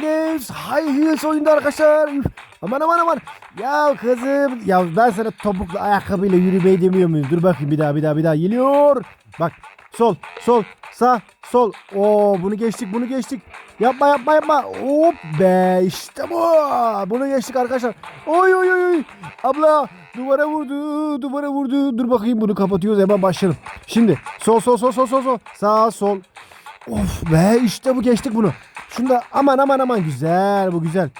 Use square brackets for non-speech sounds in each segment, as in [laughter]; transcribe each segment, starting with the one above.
Games High Heels oyunda arkadaşlar. Aman aman aman. Ya kızım. Ya ben sana topuklu ayakkabıyla yürümeyi demiyor muyum? Dur bakayım bir daha bir daha bir daha. Geliyor. Bak sol sol sağ sol. Oo bunu geçtik bunu geçtik. Yapma yapma yapma. Hop be işte bu. Bunu geçtik arkadaşlar. Oy oy oy. Abla duvara vurdu duvara vurdu. Dur bakayım bunu kapatıyoruz hemen başlayalım. Şimdi sol sol sol sol sol sol. Sağ sol. Of be işte bu geçtik bunu. Şunda aman aman aman güzel bu güzel.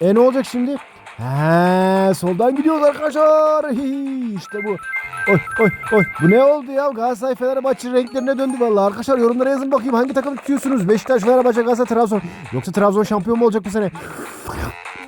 E ne olacak şimdi? He soldan gidiyoruz arkadaşlar. Hi, işte bu. Oy oy oy. Bu ne oldu ya? Galatasaray Fenerbahçe renklerine döndü vallahi. Arkadaşlar yorumlara yazın bakayım hangi takım tutuyorsunuz? Beşiktaş, Fenerbahçe, Galatasaray, Trabzon. Yoksa Trabzon şampiyon mu olacak bu sene?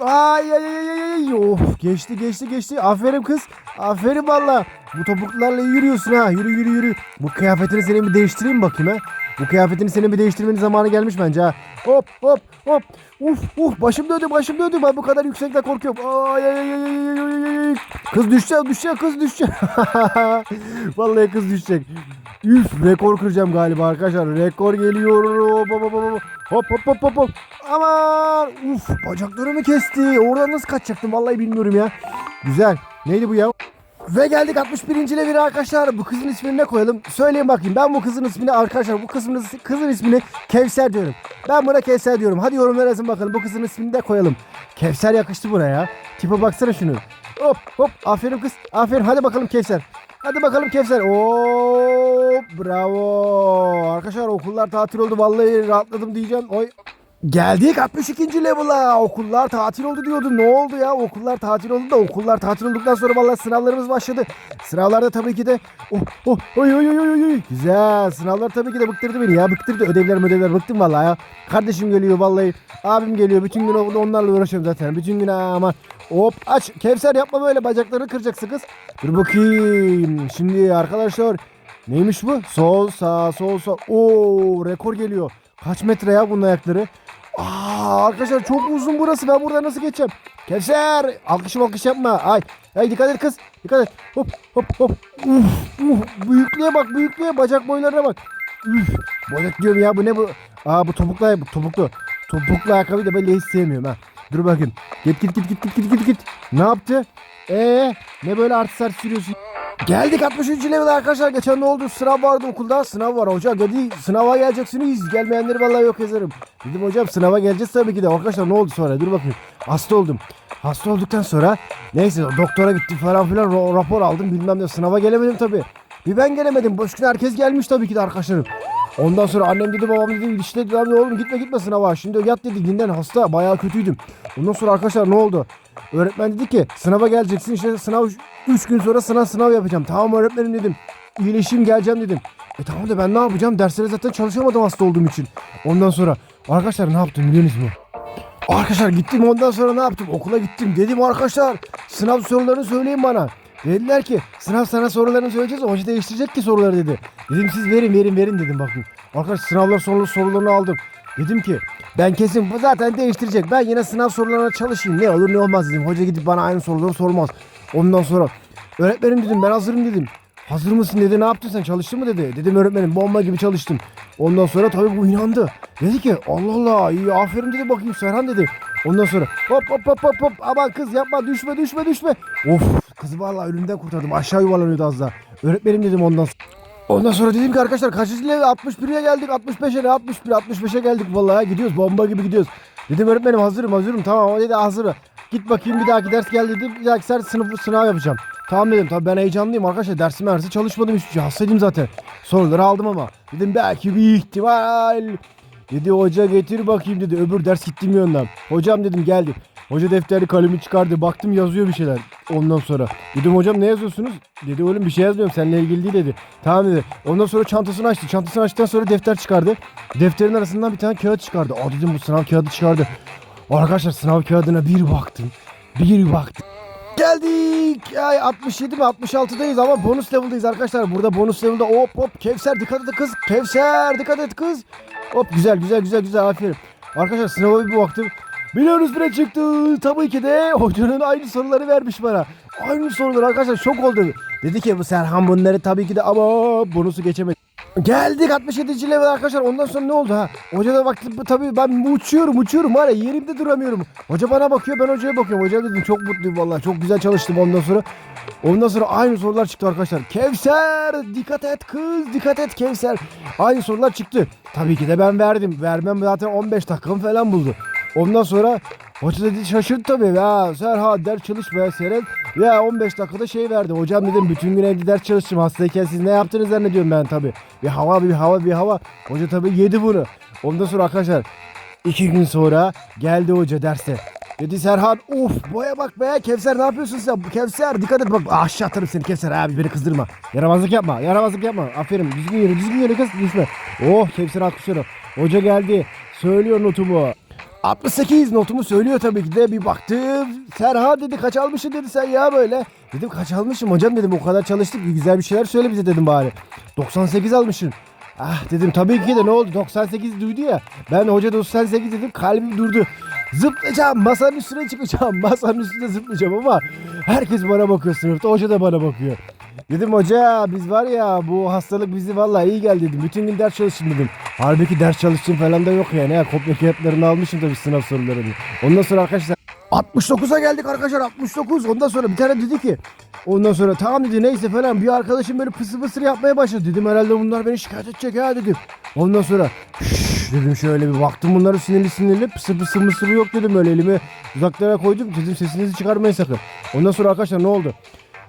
Ay ay ay ay ay. Of geçti geçti geçti. Aferin kız. Aferin valla. Bu topuklarla yürüyorsun ha. Yürü yürü yürü. Bu kıyafetini senin bir değiştireyim bakayım ha. Bu kıyafetini senin bir değiştirmenin zamanı gelmiş bence ha. Hop hop hop. Uf uf başım döndü başım döndü. Ben bu kadar yüksekte korkuyorum. Ay ay ay ay ay ay ay. Kız düşecek düşecek kız düşecek. [laughs] Vallahi kız düşecek. Üf rekor kıracağım galiba arkadaşlar. Rekor geliyor. Hop hop hop hop hop. Aman. Uf bacaklarımı kesti. Oradan nasıl kaçacaktım vallahi bilmiyorum ya. Güzel. Neydi bu ya? Ve geldik 61. levire arkadaşlar. Bu kızın ismini ne koyalım? Söyleyin bakayım. Ben bu kızın ismini arkadaşlar bu kızın, kızın ismini Kevser diyorum. Ben buna Kevser diyorum. Hadi yorumlara yazın bakalım. Bu kızın ismini de koyalım. Kevser yakıştı buraya. Tipe baksana şunu. Hop hop. Aferin kız. Aferin. Hadi bakalım Kevser. Hadi bakalım Kevser. Oo bravo. Arkadaşlar okullar tatil oldu. Vallahi rahatladım diyeceğim. Oy Geldik 62. level'a. Okullar tatil oldu diyordu. Ne oldu ya? Okullar tatil oldu da okullar tatil olduktan sonra vallahi sınavlarımız başladı. Sınavlarda tabii ki de oh oh oy oy oy oy oy. Güzel. Sınavlar tabii ki de bıktırdı beni ya. Bıktırdı. Ödevler ödevler bıktım vallahi ya. Kardeşim geliyor vallahi. Abim geliyor. Bütün gün on- onlarla uğraşıyorum zaten. Bütün gün aman. Hop aç. Kevser yapma böyle. Bacaklarını kıracaksın kız. Dur bakayım. Şimdi arkadaşlar neymiş bu? Sol sağ sol sağ. Oo rekor geliyor. Kaç metre ya bunun ayakları? Aa, arkadaşlar çok uzun burası. Ben buradan nasıl geçeceğim? Kevser! Alkış alkış yapma. Ay. Ay dikkat et kız. Dikkat et. Hop hop hop. Uf, uf. Büyüklüğe bak büyüklüğe. Bacak boylarına bak. Üf. Boyut diyorum ya bu ne bu? Aa bu topuklu bu topuklu. Topuklu ayakkabıyı da ben hiç sevmiyorum ha. Dur bakayım. Git git git git git git git git. Ne yaptı? Ee, ne böyle artı sert sürüyorsun? Geldik 63. level arkadaşlar. Geçen ne oldu? Sınav vardı okulda. Sınav var hocam. Dedi sınava geleceksiniz. Gelmeyenleri vallahi yok yazarım. Dedim hocam sınava geleceğiz tabii ki de. Arkadaşlar ne oldu sonra? Dur bakayım. Hasta oldum. Hasta olduktan sonra neyse doktora gittim falan filan rapor aldım bilmem ne sınava gelemedim tabii. Bir ben gelemedim. Boş gün herkes gelmiş tabii ki de arkadaşlarım. Ondan sonra annem dedi babam dedi işte dedi abi oğlum gitme gitme sınava. Şimdi yat dedi dinlen hasta bayağı kötüydüm. Ondan sonra arkadaşlar ne oldu? Öğretmen dedi ki sınava geleceksin işte sınav 3 gün sonra sınav sınav yapacağım. Tamam öğretmenim dedim. İyileşeyim geleceğim dedim. E tamam da ben ne yapacağım? Derslere zaten çalışamadım hasta olduğum için. Ondan sonra arkadaşlar ne yaptım biliyor musunuz? Arkadaşlar gittim ondan sonra ne yaptım? Okula gittim. Dedim arkadaşlar sınav sorularını söyleyin bana. Dediler ki sınav sana sorularını söyleyeceğiz. Hoca değiştirecek ki soruları dedi. Dedim siz verin verin verin dedim bakın. Arkadaşlar sınavlar soru, sorularını aldım. Dedim ki ben kesin bu zaten değiştirecek. Ben yine sınav sorularına çalışayım. Ne olur ne olmaz dedim. Hoca gidip bana aynı soruları sormaz. Ondan sonra öğretmenim dedim ben hazırım dedim. Hazır mısın dedi ne yaptın sen çalıştın mı dedi. Dedim öğretmenim bomba gibi çalıştım. Ondan sonra tabii bu inandı. Dedi ki Allah Allah iyi aferin dedi bakayım Serhan dedi. Ondan sonra hop hop hop hop hop aman kız yapma düşme düşme düşme. Of kızı vallahi ölümden kurtardım aşağı yuvarlanıyordu az daha. Öğretmenim dedim ondan sonra. Ondan sonra dedim ki arkadaşlar kaçıncı level 61'e geldik 65'e ne 61 65'e geldik vallahi gidiyoruz bomba gibi gidiyoruz. Dedim öğretmenim hazırım hazırım tamam o dedi hazır. Git bakayım bir dahaki ders gel dedim bir dahaki ders sınıf sınav yapacağım. Tamam dedim tabii ben heyecanlıyım arkadaşlar dersim dersi çalışmadım hiçbir şey hastaydım zaten. Soruları aldım ama dedim belki bir ihtimal. Dedi hoca getir bakayım dedi öbür ders gittim yönden. Hocam dedim geldim. Hoca defteri kalemi çıkardı baktım yazıyor bir şeyler ondan sonra. Dedim hocam ne yazıyorsunuz? Dedi oğlum bir şey yazmıyorum seninle ilgili değil dedi. Tamam dedi. Ondan sonra çantasını açtı. Çantasını açtıktan sonra defter çıkardı. Defterin arasından bir tane kağıt çıkardı. Aa dedim bu sınav kağıdı çıkardı. Arkadaşlar sınav kağıdına bir baktım. Bir baktım. Geldik. Ay 67 mi 66'dayız ama bonus level'dayız arkadaşlar. Burada bonus level'da hop hop Kevser dikkat et kız. Kevser dikkat et kız. Hop güzel güzel güzel güzel aferin. Arkadaşlar sınava bir baktım. Biliyorsunuz ne çıktı? Tabii ki de hocanın aynı soruları vermiş bana. Aynı sorular arkadaşlar şok oldu. Dedi ki bu Serhan bunları tabii ki de ama bonusu geçemedi. Geldik 67. level arkadaşlar. Ondan sonra ne oldu ha? Hoca da baktı tabii ben uçuyorum uçuyorum ya yerimde duramıyorum. Hoca bana bakıyor ben hocaya bakıyorum. Hoca dedim çok mutluyum vallahi çok güzel çalıştım ondan sonra. Ondan sonra aynı sorular çıktı arkadaşlar. Kevser dikkat et kız dikkat et Kevser. Aynı sorular çıktı. Tabii ki de ben verdim. Vermem zaten 15 dakikamı falan buldu. Ondan sonra hoca dedi şaşırdı tabii. Ya Serha ders çalış be Seren. Ya 15 dakikada şey verdi. Hocam dedim bütün gün evde ders çalıştım. Hastayken siz ne yaptınız zannediyorum ben tabii. Bir hava bir hava bir hava. Hoca tabii yedi bunu. Ondan sonra arkadaşlar iki gün sonra geldi hoca derse. Dedi Serhan of boya bak be Kevser ne yapıyorsun sen? Kevser dikkat et bak aşağı atarım seni Kevser abi beni kızdırma. Yaramazlık yapma yaramazlık yapma. Aferin düzgün yürü düzgün yürü kız düşme. Oh Kevser alkışlıyorum. Hoca geldi söylüyor notumu. 68 notumu söylüyor tabii ki de bir baktım. Serha dedi kaç almışsın dedi sen ya böyle. Dedim kaç almışım hocam dedim o kadar çalıştık bir güzel bir şeyler söyle bize dedim bari. 98 almışsın. Ah dedim tabii ki de ne oldu 98 duydu ya. Ben hoca 98 dedim kalbim durdu. Zıplayacağım masanın üstüne çıkacağım. [laughs] Masanın üstünde zıplayacağım ama herkes bana bakıyor sınıfta. Hoca da bana bakıyor. Dedim hoca biz var ya bu hastalık bizi vallahi iyi geldi dedim. Bütün gün ders çalıştım dedim. Halbuki ders çalıştığım falan da yok yani. Ya, kopya kağıtlarını almışım tabii sınav sorularını. Ondan sonra arkadaşlar 69'a geldik arkadaşlar 69. Ondan sonra bir tane dedi ki Ondan sonra tamam dedi neyse falan bir arkadaşım böyle pısı pısır yapmaya başladı. Dedim herhalde bunlar beni şikayet edecek ha dedim. Ondan sonra dedim şöyle bir baktım bunları sinirli sinirli pısı pısı mısırı yok dedim öyle elimi uzaklara koydum. Dedim sesinizi çıkarmayın sakın. Ondan sonra arkadaşlar ne oldu?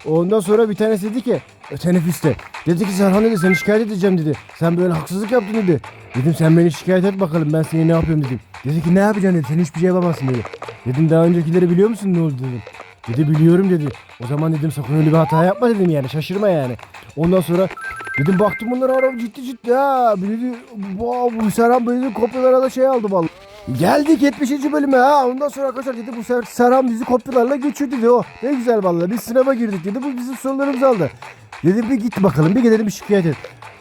Ondan sonra bir tanesi dedi ki "E, teneffüste. Dedi ki Serhan dedi seni şikayet edeceğim dedi. Sen böyle haksızlık yaptın dedi. Dedim sen beni şikayet et bakalım ben seni ne yapıyorum dedim. Dedi ki ne yapacaksın dedi sen hiçbir şey yapamazsın dedi. Dedim daha öncekileri biliyor musun ne oldu dedim. Dedi biliyorum dedi. O zaman dedim sakın öyle bir hata yapma dedim yani şaşırma yani. Ondan sonra dedim baktım bunlar araba ciddi ciddi ha. Dedi bu, bu Serhan böyle kopyalara da şey aldı vallahi. Geldik 70. bölüme ha. Ondan sonra arkadaşlar dedi bu sefer Serhan bizi kopyalarla geçiyor dedi o. Ne güzel vallahi biz sınava girdik dedi. Bu bizim sorularımızı aldı. Dedim bir git bakalım bir gidelim bir şikayet et.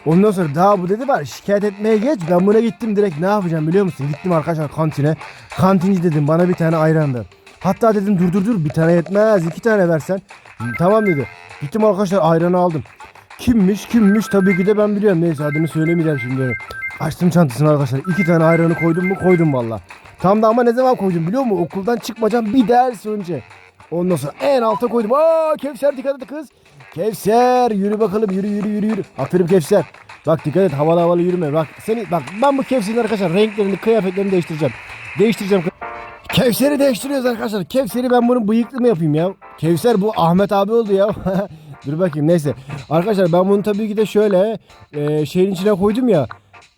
Ondan sonra daha bu dedi var şikayet etmeye geç. Ben buna gittim direkt ne yapacağım biliyor musun? Gittim arkadaşlar kantine. Kantinci dedim bana bir tane ayran ver. Hatta dedim dur dur dur bir tane yetmez iki tane versen. "Hı, Tamam dedi. Gittim arkadaşlar ayranı aldım. Kimmiş kimmiş tabii ki de ben biliyorum. Neyse adını söylemeyeceğim şimdi. Açtım çantasını arkadaşlar. iki tane ayranı koydum mu koydum valla. Tam da ama ne zaman koydum biliyor musun? Okuldan çıkmadan bir ders önce. Ondan sonra en alta koydum. Aa Kevser dikkat et kız. Kevser yürü bakalım yürü yürü yürü yürü. Aferin Kevser. Bak dikkat et havalı havalı yürüme. Bak seni bak ben bu Kevser'in arkadaşlar renklerini kıyafetlerini değiştireceğim. Değiştireceğim. Kevser'i değiştiriyoruz arkadaşlar. Kevser'i ben bunun bıyıklı mı yapayım ya? Kevser bu Ahmet abi oldu ya. [laughs] Dur bakayım neyse. Arkadaşlar ben bunu tabii ki de şöyle e, şeyin içine koydum ya.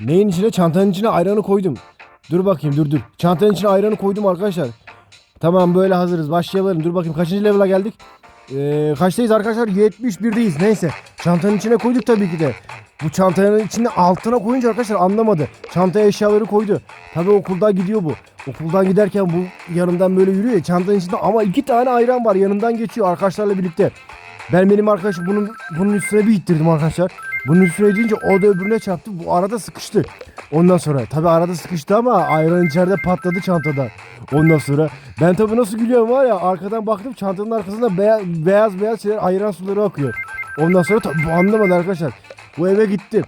Neyin içine? Çantanın içine ayranı koydum. Dur bakayım dur dur. Çantanın içine ayranı koydum arkadaşlar. Tamam böyle hazırız. Başlayalım. Dur bakayım kaçıncı level'a geldik? Ee, kaçtayız arkadaşlar? 71'deyiz. Neyse. Çantanın içine koyduk tabii ki de. Bu çantanın içinde altına koyunca arkadaşlar anlamadı. Çantaya eşyaları koydu. Tabii okuldan gidiyor bu. Okuldan giderken bu yanımdan böyle yürüyor ya çantanın içinde ama iki tane ayran var yanımdan geçiyor arkadaşlarla birlikte. Ben benim arkadaşım bunun bunun üstüne bir ittirdim arkadaşlar. Bunun üstüne o da öbürüne çarptı. Bu arada sıkıştı. Ondan sonra tabi arada sıkıştı ama ayran içeride patladı çantada. Ondan sonra ben tabi nasıl gülüyorum var ya arkadan baktım çantanın arkasında beyaz beyaz, beyaz şeyler ayran suları akıyor. Ondan sonra tabi bu anlamadı arkadaşlar. Bu eve gitti.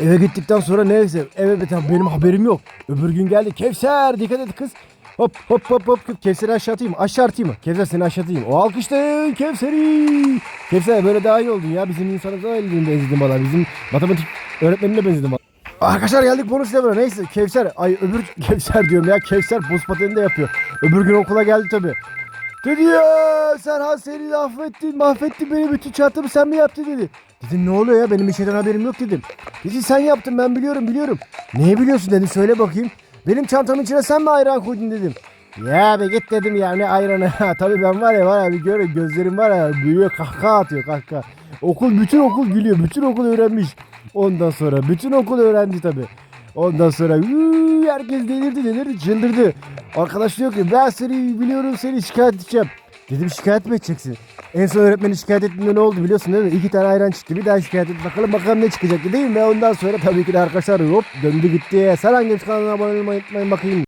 Eve gittikten sonra neyse eve benim haberim yok. Öbür gün geldi. Kevser dikkat et kız. Hop hop hop hop Kevser'i aşağı atayım. Aşağı atayım mı? Kevser seni aşağı atayım. O alkışlayın Kevser'i. Kevser böyle daha iyi oldun ya. Bizim insanımıza benzedin bana. Bizim matematik öğretmenine benzedin bana. Arkadaşlar geldik bonus level'a. Neyse Kevser. Ay öbür [laughs] Kevser diyorum ya. Kevser buz pateni de yapıyor. Öbür gün okula geldi tabi. Dedi ya Serhan seni affettin mahvettin beni bütün çantamı sen mi yaptın dedi. Dedim ne oluyor ya benim bir şeyden haberim yok dedim. Dedi sen yaptın ben biliyorum biliyorum. Neyi biliyorsun dedi söyle bakayım. Benim çantamın içine sen mi ayran koydun dedim. Ya be git dedim ya ne ayranı. [laughs] Tabii ben var ya var ya bir gör gözlerim var ya büyüyor kahkaha atıyor kahkaha. Okul bütün okul gülüyor. Bütün okul öğrenmiş. Ondan sonra bütün okul öğrendi tabii. Ondan sonra "Üü, herkes delirdi delirdi çıldırdı. Arkadaş diyor ki ben seni biliyorum seni şikayet edeceğim. Dedim şikayet mi edeceksin? En son öğretmeni şikayet ettiğinde ne oldu biliyorsun değil mi? İki tane ayran çıktı. Bir daha şikayet et bakalım bakalım ne çıkacak değil mi? Ondan sonra tabii ki de arkadaşlar hop döndü gitti. Sen hangi kanalına abone olmayı unutmayın bakayım.